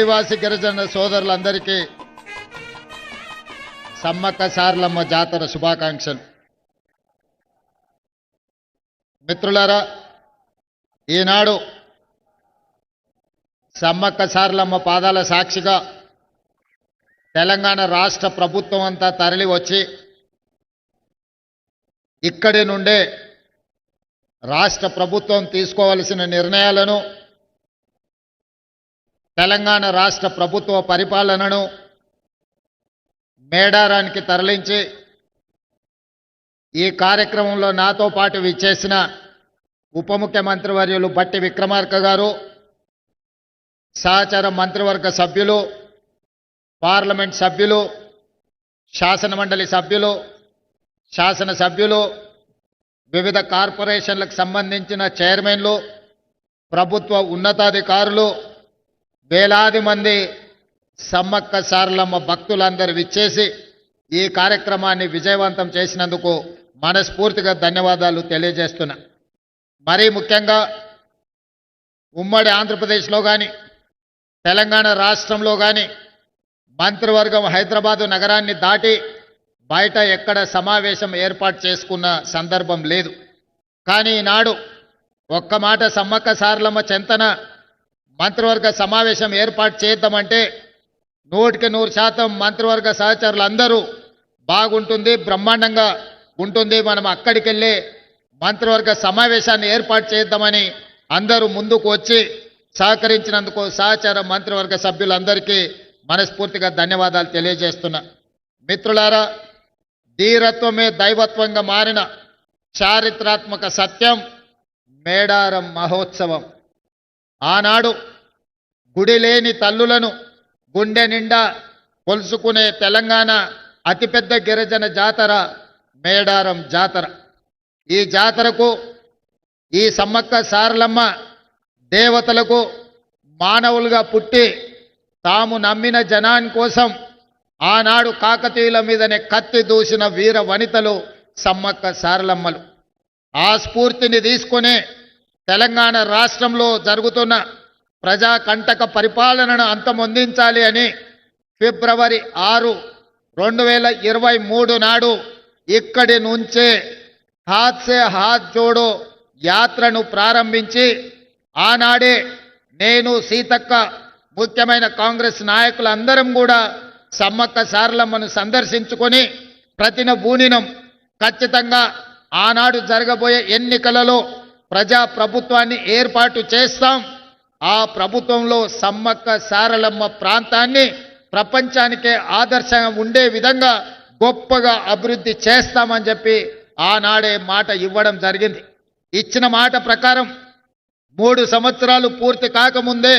ఆదివాసి గిరిజన సోదరులందరికీ సమ్మక్క సార్లమ్మ జాతర శుభాకాంక్షలు. మిత్రులారా ఈనాడు సమ్మక్క సార్లమ్మ పాదాల సాక్షిగా తెలంగాణ రాష్ట్ర ప్రభుత్వం అంతా తరలి వచ్చి ఇక్కడి నుండే రాష్ట్ర ప్రభుత్వం తీసుకోవలసిన నిర్ణయాలను తెలంగాణ రాష్ట్ర ప్రభుత్వ పరిపాలనను మేడారానికి తరలించి ఈ కార్యక్రమంలో నాతో పాటు విచ్చేసిన ఉప ముఖ్యమంత్రి వర్యులు బట్టి విక్రమార్క గారు సహచర మంత్రివర్గ సభ్యులు పార్లమెంట్ సభ్యులు శాసనమండలి సభ్యులు శాసన సభ్యులు వివిధ కార్పొరేషన్లకు సంబంధించిన చైర్మన్లు ప్రభుత్వ ఉన్నతాధికారులు వేలాది మంది సమ్మక్క సారలమ్మ భక్తులందరూ విచ్చేసి ఈ కార్యక్రమాన్ని విజయవంతం చేసినందుకు మనస్ఫూర్తిగా ధన్యవాదాలు తెలియజేస్తున్నా. మరీ ముఖ్యంగా ఉమ్మడి ఆంధ్రప్రదేశ్లో కానీ తెలంగాణ రాష్ట్రంలో కానీ మంత్రివర్గం హైదరాబాదు నగరాన్ని దాటి బయట ఎక్కడ సమావేశం ఏర్పాటు చేసుకున్న సందర్భం లేదు. కానీ ఈనాడు ఒక్క మాట సమ్మక్క సారలమ్మ చెంతన మంత్రివర్గ సమావేశం ఏర్పాటు చేద్దామంటే నూటికి నూరు శాతం మంత్రివర్గ సహచరులు అందరూ బాగుంటుంది బ్రహ్మాండంగా ఉంటుంది. మనం అక్కడికి వెళ్ళి మంత్రివర్గ సమావేశాన్ని ఏర్పాటు చేద్దామని అందరూ ముందుకు వచ్చి సహకరించినందుకు సహచార మంత్రివర్గ సభ్యులందరికీ మనస్ఫూర్తిగా ధన్యవాదాలు తెలియజేస్తున్నా. మిత్రులారా ధీరత్వమే దైవత్వంగా మారిన చారిత్రాత్మక సత్యం మేడారం మహోత్సవం. ఆనాడు గుడి లేని తల్లులను గుండె నిండా కొలుసుకునే తెలంగాణ అతిపెద్ద గిరిజన జాతర మేడారం జాతర. ఈ జాతరకు ఈ సమ్మక్క సారలమ్మ దేవతలకు మానవులుగా పుట్టి తాము నమ్మిన జనాని కోసం ఆనాడు కాకతీయుల మీదనే కత్తి దూసిన వీర వనితలు సమ్మక్క సారలమ్మలు. ఆ స్ఫూర్తిని తీసుకునే తెలంగాణ రాష్ట్రంలో జరుగుతున్న ప్రజా కంటక పరిపాలనను అంతమొందించాలి అని ఫిబ్రవరి ఆరు రెండు వేల ఇరవై మూడు నాడు ఇక్కడి నుంచే హాత్ సే హాత్ జోడో యాత్రను ప్రారంభించి ఆనాడే నేను సీతక్క ముఖ్యమైన కాంగ్రెస్ నాయకులందరం కూడా సమ్మక్క సారలమ్మను సందర్శించుకొని ప్రతిన బూనినం ఖచ్చితంగా ఆనాడు జరగబోయే ఎన్నికలలో ప్రజా ప్రభుత్వాన్ని ఏర్పాటు చేస్తాం. ఆ ప్రభుత్వంలో సమ్మక్క సారలమ్మ ప్రాంతాన్ని ప్రపంచానికే ఆదర్శంగా ఉండే విధంగా గొప్పగా అభివృద్ధి చేస్తామని చెప్పి ఆనాడే మాట ఇవ్వడం జరిగింది. ఇచ్చిన మాట ప్రకారం మూడు సంవత్సరాలు పూర్తి కాకముందే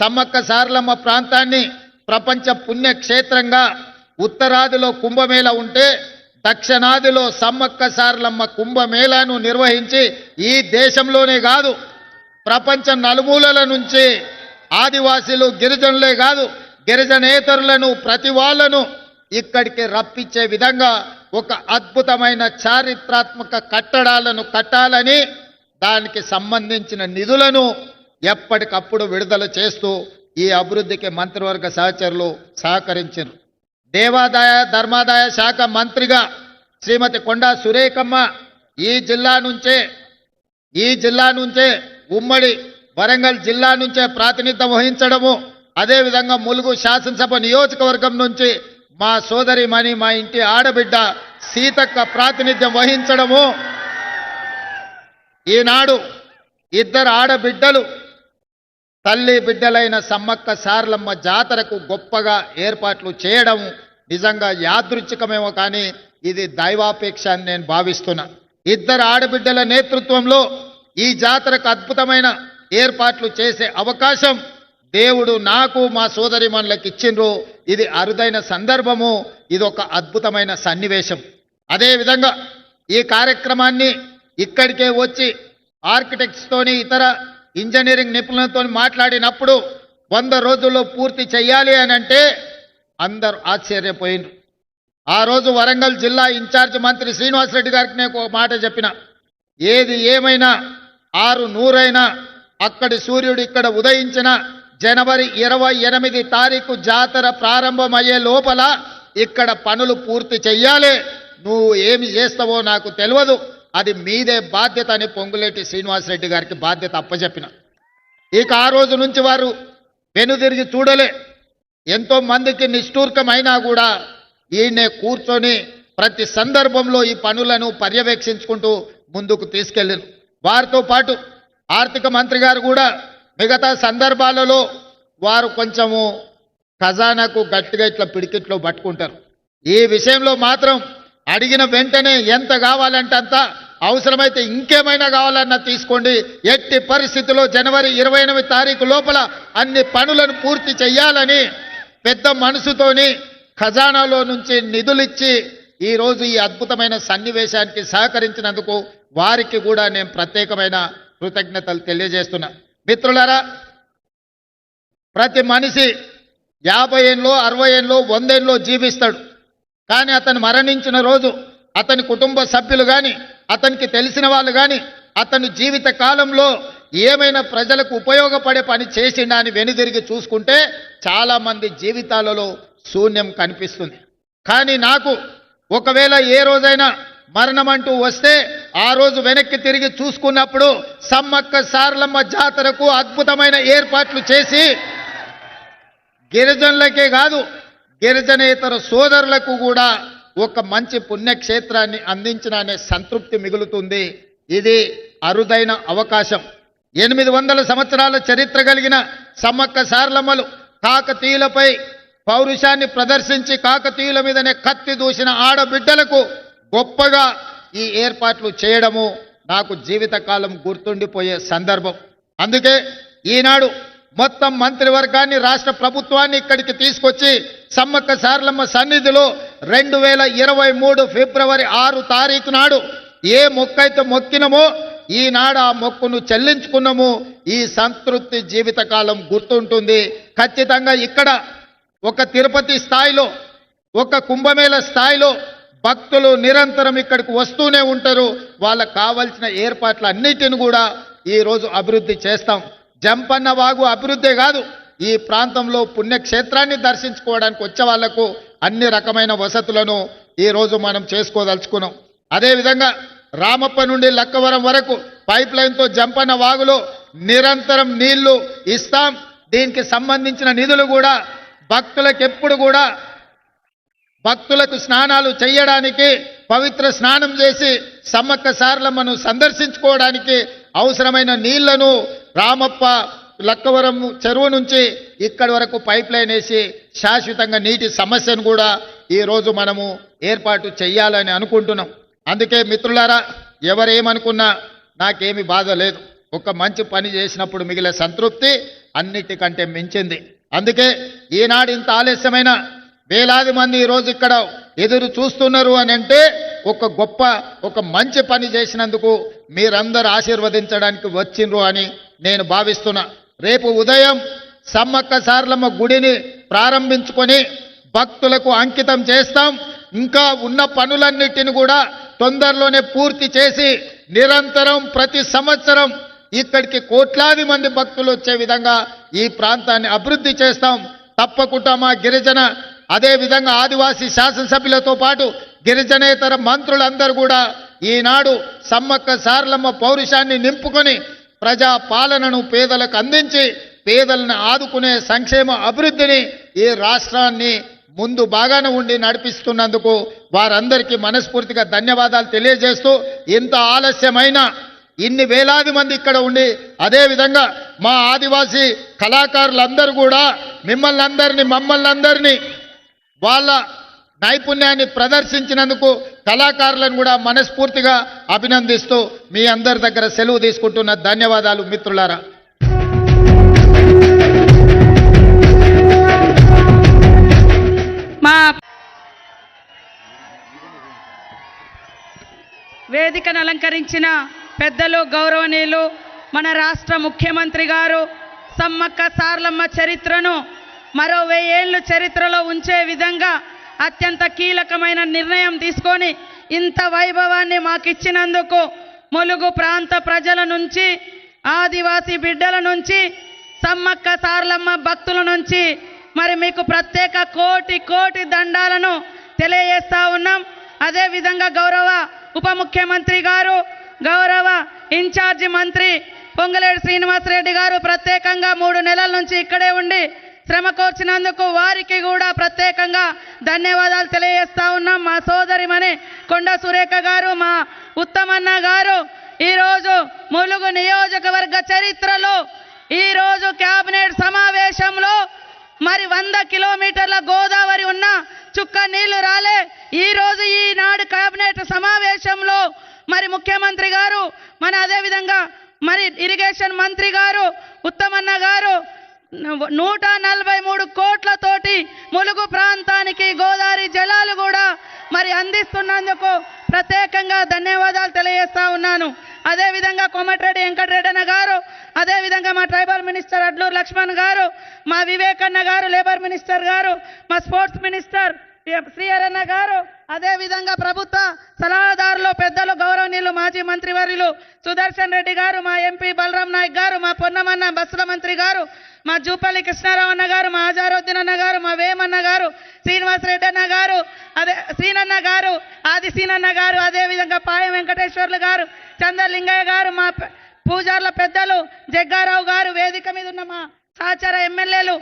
సమ్మక్క సారలమ్మ ప్రాంతాన్ని ప్రపంచ పుణ్యక్షేత్రంగా ఉత్తరాదిలో కుంభమేళ ఉంటే దక్షిణాదిలో సమ్మక్క సార్లమ్మ కుంభమేళాను నిర్వహించి ఈ దేశంలోనే కాదు ప్రపంచ నలుమూలల నుంచి ఆదివాసీలు గిరిజనులే కాదు గిరిజనేతరులను ప్రతి వాళ్ళను ఇక్కడికి రప్పించే విధంగా ఒక అద్భుతమైన చారిత్రాత్మక కట్టడాలను కట్టాలని దానికి సంబంధించిన నిధులను ఎప్పటికప్పుడు విడుదల చేస్తూ ఈ అభివృద్ధికి మంత్రివర్గ సహచరులు సహకరించారు దేవాదాయ ధర్మాదాయ శాఖ మంత్రిగా శ్రీమతి కొండా సురేఖమ్మ ఈ జిల్లా నుంచే ఈ జిల్లా నుంచే ఉమ్మడి వరంగల్ జిల్లా నుంచే ప్రాతినిధ్యం వహించడము అదేవిధంగా ములుగు శాసనసభ నియోజకవర్గం నుంచి మా సోదరి మణి మా ఇంటి ఆడబిడ్డ సీతక్క ప్రాతినిధ్యం వహించడము. ఈనాడు ఇద్దరు ఆడబిడ్డలు తల్లి బిడ్డలైన సమ్మక్క సార్లమ్మ జాతరకు గొప్పగా ఏర్పాట్లు చేయడం నిజంగా యాదృచ్ఛికమేమో కానీ ఇది దైవాపేక్ష అని నేను భావిస్తున్నా. ఇద్దరు ఆడబిడ్డల నేతృత్వంలో ఈ జాతరకు అద్భుతమైన ఏర్పాట్లు చేసే అవకాశం దేవుడు నాకు మా సోదరి మనలకు ఇచ్చిండ్రు. ఇది అరుదైన సందర్భము. ఇది ఒక అద్భుతమైన సన్నివేశం. అదేవిధంగా ఈ కార్యక్రమాన్ని ఇక్కడికే వచ్చి ఆర్కిటెక్ట్స్తోని ఇతర ఇంజనీరింగ్ నిపుణులతో మాట్లాడినప్పుడు వంద రోజుల్లో పూర్తి చేయాలి అని అంటే అందరు ఆశ్చర్యపోయినరు. ఆ రోజు వరంగల్ జిల్లా ఇన్ఛార్జ్ మంత్రి శ్రీనివాసరెడ్డి గారికి నేను ఒక మాట చెప్పిన. ఏది ఏమైనా ఆరు నూరైనా అక్కడి సూర్యుడు ఇక్కడ ఉదయించిన జనవరి ఇరవై ఎనిమిది తారీఖు జాతర ప్రారంభమయ్యే లోపల ఇక్కడ పనులు పూర్తి చెయ్యాలి. నువ్వు ఏమి చేస్తావో నాకు తెలియదు. అది మీదే బాధ్యత అని పొంగులేటి శ్రీనివాసరెడ్డి గారికి బాధ్యత అప్పచెప్పిన ఇక ఆ రోజు నుంచి వారు వెనుదిరిగి చూడలే. ఎంతో మందికి నిష్ఠూర్కమైనా కూడా ఈయనే కూర్చొని ప్రతి సందర్భంలో ఈ పనులను పర్యవేక్షించుకుంటూ ముందుకు తీసుకెళ్ళారు వారితో పాటు ఆర్థిక మంత్రి గారు కూడా మిగతా సందర్భాలలో వారు కొంచెము ఖజానాకు గట్టిగా ఇట్లా పిడికిట్లో పట్టుకుంటారు. ఈ విషయంలో మాత్రం అడిగిన వెంటనే ఎంత కావాలంటే అంత అవసరమైతే ఇంకేమైనా కావాలన్నా తీసుకోండి. ఎట్టి పరిస్థితిలో జనవరి ఇరవై ఎనిమిది తారీఖు లోపల అన్ని పనులను పూర్తి చేయాలని పెద్ద మనసుతోని ఖజానాలో నుంచి నిధులిచ్చి ఈరోజు ఈ అద్భుతమైన సన్నివేశానికి సహకరించినందుకు వారికి కూడా నేను ప్రత్యేకమైన కృతజ్ఞతలు తెలియజేస్తున్నా. మిత్రులారా ప్రతి మనిషి యాభై ఏళ్ళు అరవై ఏళ్ళు వందేళ్ళు జీవిస్తాడు. కానీ అతను మరణించిన రోజు అతని కుటుంబ సభ్యులు కానీ అతనికి తెలిసిన వాళ్ళు కానీ అతను జీవిత కాలంలో ఏమైనా ప్రజలకు ఉపయోగపడే పని చేసిండా అని వెనుదిరిగి చూసుకుంటే చాలామంది జీవితాలలో శూన్యం కనిపిస్తుంది. కానీ నాకు ఒకవేళ ఏ రోజైనా మరణం అంటూ వస్తే ఆ రోజు వెనక్కి తిరిగి చూసుకున్నప్పుడు సమ్మక్క సారలమ్మ జాతరకు అద్భుతమైన ఏర్పాట్లు చేసి గిరిజనులకే కాదు గిరిజనేతర సోదరులకు కూడా ఒక మంచి పుణ్యక్షేత్రాన్ని అందించిన అనే సంతృప్తి మిగులుతుంది. ఇది అరుదైన అవకాశం. ఎనిమిది వందల సంవత్సరాల చరిత్ర కలిగిన సమ్మక్క సార్లమ్మలు కాకతీయులపై పౌరుషాన్ని ప్రదర్శించి కాకతీయుల మీదనే కత్తి దూసిన ఆడబిడ్డలకు గొప్పగా ఈ ఏర్పాట్లు చేయడము నాకు జీవితకాలం గుర్తుండిపోయే సందర్భం. అందుకే ఈనాడు మొత్తం మంత్రివర్గాన్ని రాష్ట్ర ప్రభుత్వాన్ని ఇక్కడికి తీసుకొచ్చి సమ్మక్క సారలమ్మ సన్నిధిలో రెండు వేల ఇరవై మూడు ఫిబ్రవరి ఆరు తారీఖు నాడు ఏ మొక్కైతే మొక్కినమో ఈనాడు ఆ మొక్కును చెల్లించుకున్నాము ఈ సంతృప్తి జీవితకాలం గుర్తుంటుంది. ఖచ్చితంగా ఇక్కడ ఒక తిరుపతి స్థాయిలో ఒక కుంభమేళ స్థాయిలో భక్తులు నిరంతరం ఇక్కడికి వస్తూనే ఉంటారు. వాళ్ళకు కావలసిన ఏర్పాట్లు అన్నిటిని కూడా ఈరోజు అభివృద్ధి చేస్తాం. జంపన్న వాగు అభివృద్ధే కాదు. ఈ ప్రాంతంలో పుణ్యక్షేత్రాన్ని దర్శించుకోవడానికి వచ్చే వాళ్ళకు అన్ని రకమైన వసతులను ఈరోజు మనం చేసుకోదలుచుకున్నాం. అదేవిధంగా రామప్ప నుండి లక్కవరం వరకు పైప్ లైన్తో జంపన్న వాగులో నిరంతరం నీళ్ళు ఇస్తాం. దీనికి సంబంధించిన నిధులు కూడా భక్తులకు ఎప్పుడు కూడా భక్తులకు స్నానాలు చేయడానికి పవిత్ర స్నానం చేసి సమ్మక్క సార్లమ్మను సందర్శించుకోవడానికి అవసరమైన నీళ్ళను రామప్ప లక్కవరం చెరువు నుంచి ఇక్కడి వరకు పైప్ లైన్ వేసి శాశ్వతంగా నీటి సమస్యను కూడా ఈరోజు మనము ఏర్పాటు చేయాలని అనుకుంటున్నాం. అందుకే మిత్రులారా ఎవరేమనుకున్నా నాకేమి బాధ లేదు. ఒక మంచి పని చేసినప్పుడు మిగిలే సంతృప్తి అన్నిటికంటే మించింది. అందుకే ఈనాడు ఇంత ఆలస్యమైన వేలాది మంది ఈరోజు ఇక్కడ ఎదురు చూస్తున్నారు అని అంటే ఒక గొప్ప ఒక మంచి పని చేసినందుకు మీరందరూ ఆశీర్వదించడానికి వచ్చిండ్రు అని నేను భావిస్తున్నా. రేపు ఉదయం సమ్మక్క సార్లమ్మ గుడిని ప్రారంభించుకొని భక్తులకు అంకితం చేస్తాం. ఇంకా ఉన్న పనులన్నిటిని కూడా తొందరలోనే పూర్తి చేసి నిరంతరం ప్రతి సంవత్సరం ఇక్కడికి కోట్లాది మంది భక్తులు వచ్చే విధంగా ఈ ప్రాంతాన్ని అభివృద్ధి చేస్తాం. తప్పకుండా మా గిరిజన అదే విధంగా ఆదివాసీ శాసనసభ్యులతో పాటు గిరిజనేతర మంత్రులందరూ కూడా ఈనాడు సమ్మక్క సార్లమ్మ పౌరుషాన్ని నింపుకొని ప్రజా పాలనను పేదలకు అందించి పేదలను ఆదుకునే సంక్షేమ అభివృద్ధిని ఈ రాష్ట్రాన్ని ముందు బాగానే ఉండి నడిపిస్తున్నందుకు వారందరికీ మనస్ఫూర్తిగా ధన్యవాదాలు తెలియజేస్తూ ఇంత ఆలస్యమైన ఇన్ని వేలాది మంది ఇక్కడ ఉండి అదేవిధంగా మా ఆదివాసీ కళాకారులందరూ కూడా మిమ్మల్ని అందరినీ మమ్మల్ని అందరినీ వాళ్ళ నైపుణ్యాన్ని ప్రదర్శించినందుకు కళాకారులను కూడా మనస్ఫూర్తిగా అభినందిస్తూ మీ అందరి దగ్గర సెలవు తీసుకుంటున్న ధన్యవాదాలు మిత్రులారా. మా వేదికను అలంకరించిన పెద్దలు గౌరవనీయులు మన రాష్ట్ర ముఖ్యమంత్రి గారు సమ్మక్క సార్లమ్మ చరిత్రను మరో వెయ్యేళ్ళు చరిత్రలో ఉంచే విధంగా అత్యంత కీలకమైన నిర్ణయం తీసుకొని ఇంత వైభవాన్ని మాకిచ్చినందుకు ములుగు ప్రాంత ప్రజల నుంచి ఆదివాసీ బిడ్డల నుంచి సమ్మక్క సార్లమ్మ భక్తుల నుంచి మరి మీకు ప్రత్యేక కోటి కోటి దండాలను తెలియజేస్తా ఉన్నాం. అదేవిధంగా గౌరవ ఉప ముఖ్యమంత్రి గారు గౌరవ ఇన్ఛార్జి మంత్రి పొంగలేడు శ్రీనివాసరెడ్డి గారు ప్రత్యేకంగా మూడు నెలల నుంచి ఇక్కడే ఉండి శ్రమ కోర్చినందుకు వారికి కూడా ప్రత్యేకంగా ధన్యవాదాలు తెలియజేస్తా ఉన్నాం. మా సోదరిమణి కొండ సురేఖ గారు మా ఉత్తమన్న గారు ఈరోజు ములుగు నియోజకవర్గ చరిత్రలో ఈరోజు క్యాబినెట్ సమావేశంలో మరి వంద కిలోమీటర్ల గోదావరి ఉన్న చుక్క నీళ్ళు రాలే. ఈరోజు ఈనాడు క్యాబినెట్ సమావేశంలో మరి ముఖ్యమంత్రి గారు మన అదే విధంగా మరి ఇరిగేషన్ మంత్రి గారు ఉత్తమన్న గారు నూట నలభై మూడు కోట్లతోటి ములుగు ప్రాంతానికి గోదావరి జలాలు కూడా మరి అందిస్తున్నందుకు ప్రత్యేకంగా ధన్యవాదాలు తెలియజేస్తా ఉన్నాను. అదేవిధంగా కోమటిరెడ్డి వెంకటరెడ్డి గారు అదేవిధంగా మా ట్రైబల్ మినిస్టర్ అడ్లూరు లక్ష్మణ్ గారు మా వివేకన్న గారు లేబర్ మినిస్టర్ గారు మా స్పోర్ట్స్ మినిస్టర్ శ్రీహరన్న గారు అదేవిధంగా ప్రభుత్వ సలహాదారులు పెద్దలు గౌరవనీయులు మాజీ మంత్రివర్యులు సుదర్శన్ రెడ్డి గారు మా ఎంపీ బలరాం నాయక్ గారు మా పొన్నమన్న బస్సుల మంత్రి గారు మా జూపల్లి కృష్ణారావు అన్న గారు మా ఆజారుద్దీన్ అన్న గారు మా వేమన్న గారు శ్రీనివాసరెడ్డి అన్న గారు అదే సీనన్న గారు ఆది సీనన్న గారు అదే విధంగా పాయం వెంకటేశ్వర్లు గారు చంద్రలింగయ్య గారు మా పూజార్ల పెద్దలు జగ్గారావు గారు వేదిక మీద ఉన్న మా సహచర ఎమ్మెల్యేలు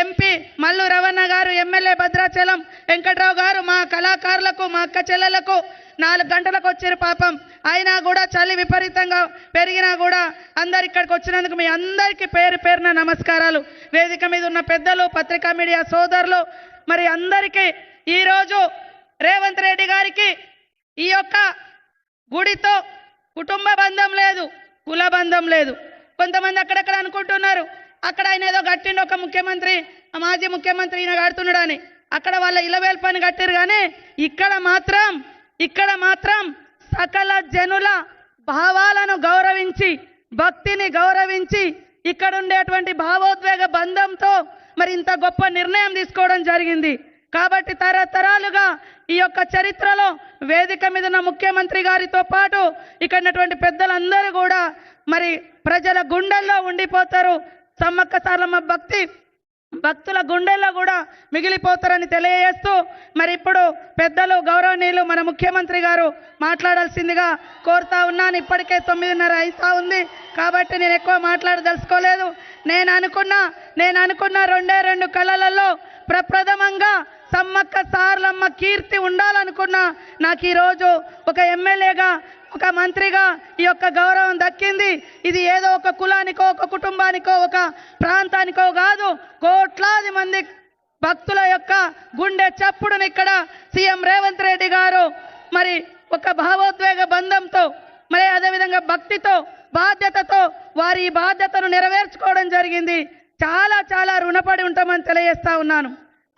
ఎంపీ మల్లు రవణ గారు ఎమ్మెల్యే భద్రాచలం వెంకట్రావు గారు మా కళాకారులకు మా అక్క చెల్లెలకు నాలుగు గంటలకు వచ్చారు పాపం. అయినా కూడా చలి విపరీతంగా పెరిగినా కూడా అందరు ఇక్కడికి వచ్చినందుకు మీ అందరికీ పేరు పేరున నమస్కారాలు. వేదిక మీద ఉన్న పెద్దలు పత్రికా మీడియా సోదరులు మరి అందరికీ ఈరోజు రేవంత్ రెడ్డి గారికి ఈ యొక్క గుడితో కుటుంబ బంధం లేదు కుల బంధం లేదు. కొంతమంది అక్కడక్కడ అనుకుంటున్నారు అక్కడ ఆయన ఏదో కట్టిండు ఒక ముఖ్యమంత్రి మాజీ ముఖ్యమంత్రి ఈయన కడుతున్నాడు అని. అక్కడ వాళ్ళ ఇలవేల్ పని కట్టారు కానీ ఇక్కడ మాత్రం ఇక్కడ మాత్రం సకల జనుల భావాలను గౌరవించి భక్తిని గౌరవించి ఇక్కడ ఉండేటువంటి భావోద్వేగ బంధంతో మరి ఇంత గొప్ప నిర్ణయం తీసుకోవడం జరిగింది. కాబట్టి తరతరాలుగా ఈ యొక్క చరిత్రలో వేదిక మీద ఉన్న ముఖ్యమంత్రి గారితో పాటు ఇక్కడ ఉన్నటువంటి పెద్దలందరూ కూడా మరి ప్రజల గుండెల్లో ఉండిపోతారు. సమ్మక్క సారలమ్మ భక్తి భక్తుల గుండెల్లో కూడా మిగిలిపోతారని తెలియజేస్తూ మరి ఇప్పుడు పెద్దలు గౌరవనీయులు మన ముఖ్యమంత్రి గారు మాట్లాడాల్సిందిగా కోరుతా ఉన్నాను. ఇప్పటికే తొమ్మిదిన్నర అయితా ఉంది కాబట్టి నేను ఎక్కువ మాట్లాడదలుచుకోలేదు. నేను అనుకున్న నేను అనుకున్న రెండే రెండు కళలలో ప్రప్రథమంగా సమ్మక్క సార్లమ్మ కీర్తి ఉండాలనుకున్నా నాకు ఈరోజు ఒక ఎమ్మెల్యేగా ఒక మంత్రిగా ఈ యొక్క గౌరవం దక్కింది. ఇది ఏదో ఒక కులానికో ఒక కుటుంబానికో ఒక ప్రాంతానికో కాదు. కోట్లాది మంది భక్తుల యొక్క గుండె చప్పుడుని ఇక్కడ సీఎం రేవంత్ రెడ్డి గారు మరి ఒక భావోద్వేగ బంధంతో మరి అదేవిధంగా భక్తితో బాధ్యతతో వారి ఈ బాధ్యతను నెరవేర్చుకోవడం జరిగింది. చాలా చాలా రుణపడి ఉంటామని తెలియజేస్తా ఉన్నాను.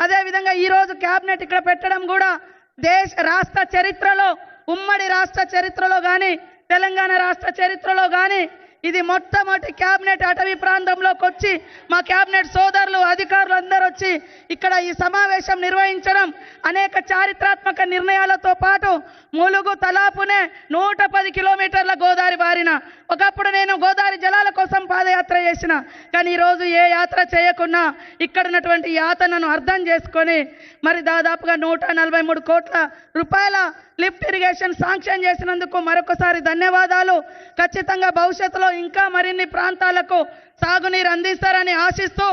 అదేవిధంగా ఈరోజు క్యాబినెట్ ఇక్కడ పెట్టడం కూడా దేశ రాష్ట్ర చరిత్రలో ఉమ్మడి రాష్ట్ర చరిత్రలో కానీ తెలంగాణ రాష్ట్ర చరిత్రలో కానీ ఇది మొట్టమొదటి క్యాబినెట్ అటవీ ప్రాంతంలోకి వచ్చి మా క్యాబినెట్ సోదరులు అధికారులు అందరూ వచ్చి ఇక్కడ ఈ సమావేశం నిర్వహించడం అనేక చారిత్రాత్మక నిర్ణయాలతో పాటు ములుగు తలాపునే నూట పది కిలోమీటర్ల గోదావరి బారిన ఒకప్పుడు నేను గోదావరి జలాల కోసం పాదయాత్ర చేసిన. కానీ ఈరోజు ఏ యాత్ర చేయకున్నా ఇక్కడ ఉన్నటువంటి యాతనను అర్థం చేసుకొని మరి దాదాపుగా నూట నలభై మూడు కోట్ల రూపాయల లిఫ్ట్ ఇరిగేషన్ శాంక్షన్ చేసినందుకు మరొకసారి ధన్యవాదాలు. ఖచ్చితంగా భవిష్యత్తులో ఇంకా మరిన్ని ప్రాంతాలకు సాగునీరు అందిస్తారని ఆశిస్తూ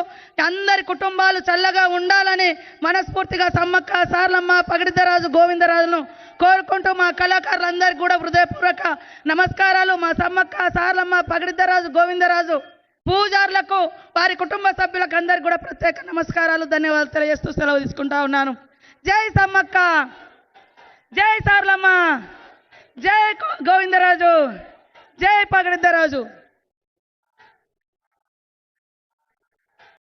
అందరి కుటుంబాలు చల్లగా ఉండాలని మనస్ఫూర్తిగా సమ్మక్క సార్లమ్మ పగిడితరాజు గోవిందరాజును కోరుకుంటూ మా కళాకారులందరికీ కూడా హృదయపూర్వక నమస్కారాలు. మా సమ్మక్క సార్లమ్మ పగిడితరాజు గోవిందరాజు పూజారులకు వారి కుటుంబ సభ్యులకు అందరికీ కూడా ప్రత్యేక నమస్కారాలు ధన్యవాదాలు తెలియజేస్తూ సెలవు తీసుకుంటా ఉన్నాను. జై సమ్మక్క! జై సార్లమ్మ. జై గోవిందరాజు. జై పగడిద్దరాజు.